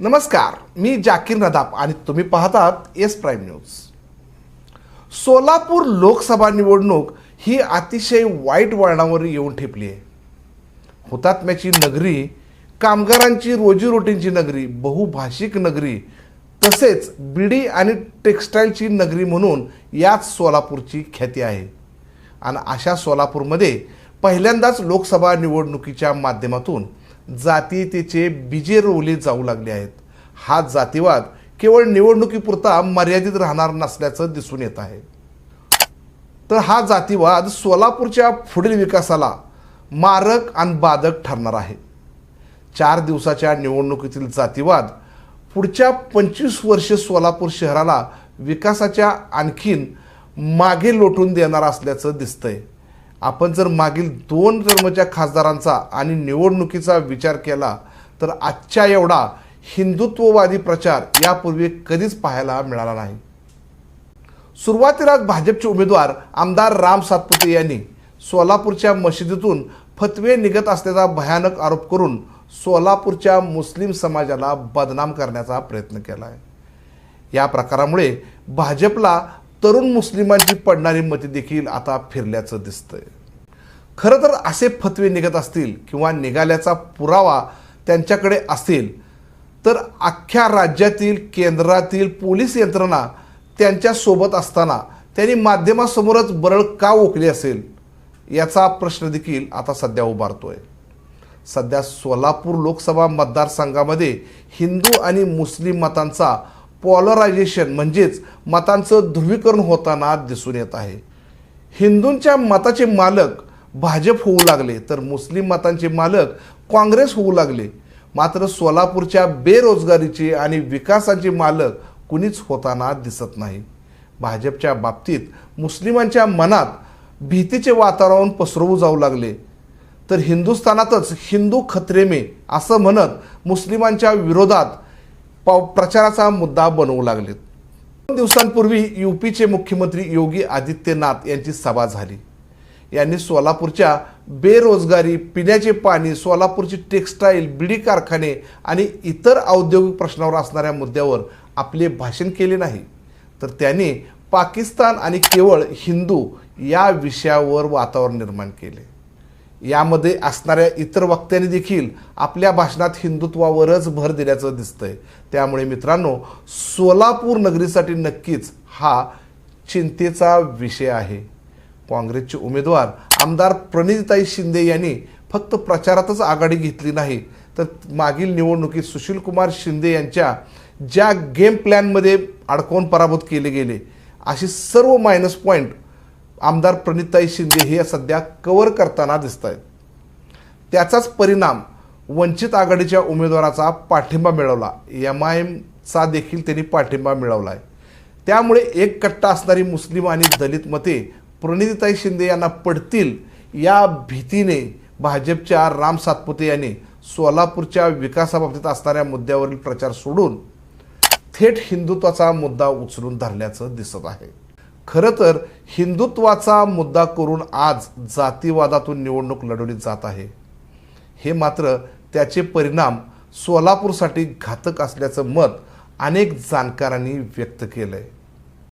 नमस्कार मी जाकीर नदाब आणि तुम्ही पाहतात S prime news. Solapur Lok Sabha निवडणूक ही अतिशय वाईट वळणावर येऊन ठेपली आहे. हुतात्म्याची नगरी कामगारांची रोजीरोटींची नगरी बहुभाषिक नगरी तसेच बिडी आणि टेक्स्टाईलची नगरी म्हणून याच सोलापूरची ख्याती आहे. आणि अशा सोलापूरमध्ये पहिल्यांदाच लोकसभा निवडणुकीच्या माध्यमातून जातीयतेचे बीजे रोवले जाऊ लागले आहेत. हा जातीवाद केवळ निवडणुकीपुरता मर्यादित राहणार नसल्याचं दिसून येत आहे. तर हा जातीवाद सोलापूरच्या पुढील विकासाला मारक आणि बाधक ठरणार आहे. चार दिवसाच्या निवडणुकीतील जातीवाद पुढच्या पंचवीस वर्षे सोलापूर शहराला विकासाच्या आणखीन मागे लोटून देणार असल्याचं दिसतंय. आपण जर मागील दोन टर्मच्या खासदारांचा आणि निवडणुकीचा विचार केला तर आजच्या एवढा हिंदुत्ववादी प्रचार यापूर्वी कधीच पाहायला मिळाला नाही. सुरुवातीला भाजपचे उमेदवार आमदार राम सातपुते यांनी सोलापूरच्या मशिदीतून फतवे निघत असल्याचा भयानक आरोप करून सोलापूरच्या मुस्लिम समाजाला बदनाम करण्याचा प्रयत्न केला आहे या प्रकारामुळे भाजपला तरुण मुस्लिमांची पडणारी मते देखील आता फिरल्याचं दिसतंय. खरं तर असे फतवे निघत असतील किंवा निघाल्याचा पुरावा त्यांच्याकडे असेल तर अख्ख्या राज्यातील केंद्रातील पोलीस यंत्रणा त्यांच्यासोबत असताना त्यांनी माध्यमासमोरच बरळ का ओकली असेल याचा प्रश्न देखील आता सध्या उभारतोय. सध्या सोलापूर लोकसभा मतदारसंघामध्ये हिंदू आणि मुस्लिम मतांचा पॉलरायझेशन म्हणजेच मतांचं ध्रुवीकरण होताना दिसून येत आहे. हिंदूंच्या मताचे मालक भाजप होऊ लागले तर मुस्लिम मतांचे मालक काँग्रेस होऊ लागले. मात्र सोलापूरच्या बेरोजगारीचे आणि विकासाचे मालक कुणीच होताना दिसत नाही. भाजपच्या बाबतीत मुस्लिमांच्या मनात भीतीचे वातावरण पसरवू जाऊ लागले. तर हिंदुस्थानातच हिंदू खत्रेमे असं म्हणत मुस्लिमांच्या विरोधात प्रचाराचा मुद्दा बनवू लागलेत. दोन दिवसांपूर्वी यूपीचे मुख्यमंत्री योगी आदित्यनाथ यांची सभा झाली. यांनी सोलापूरच्या बेरोजगारी पिण्याचे पाणी सोलापूरची टेक्स्टाईल बिडी कारखाने आणि इतर औद्योगिक प्रश्नावर असणाऱ्या मुद्द्यावर आपले भाषण केले नाही. तर त्यांनी पाकिस्तान आणि केवळ हिंदू या विषयावर वातावरण निर्माण केले. यामध्ये असणाऱ्या इतर वक्त्यांनी देखील आपल्या भाषणात हिंदुत्वावरच भर दिल्याचं दिसतंय. त्यामुळे मित्रांनो सोलापूर नगरीसाठी नक्कीच हा चिंतेचा विषय आहे. काँग्रेसचे उमेदवार आमदार प्रणितीताई शिंदे यांनी फक्त प्रचारातच आघाडी घेतली नाही तर मागील निवडणुकीत सुशीलकुमार शिंदे यांच्या ज्या गेम प्लॅनमध्ये अडकवून पराभूत केले गेले अशी सर्व मायनस पॉईंट आमदार प्रणिताई शिंदे हे सध्या कवर करताना दिसत आहेत त्याचाच परिणाम वंचित आघाडीच्या उमेदवाराचा पाठिंबा मिळवला. एम आय एमचा देखील त्यांनी पाठिंबा मिळवला आहे त्यामुळे एक कट्टा असणारी मुस्लिम आणि दलित मते प्रणिताई शिंदे यांना पडतील या भीतीने भाजपच्या राम सातपुते यांनी सोलापूरच्या विकासाबाबतीत असणाऱ्या मुद्द्यावरील प्रचार सोडून थेट हिंदुत्वाचा मुद्दा उचलून धरल्याचं दिसत आहे. खरं तर हिंदुत्वाचा मुद्दा करून आज जातीवादातून निवडणूक लढवली जात आहे. हे मात्र त्याचे परिणाम सोलापूरसाठी घातक असल्याचं मत अनेक जाणकारांनी व्यक्त केलं आहे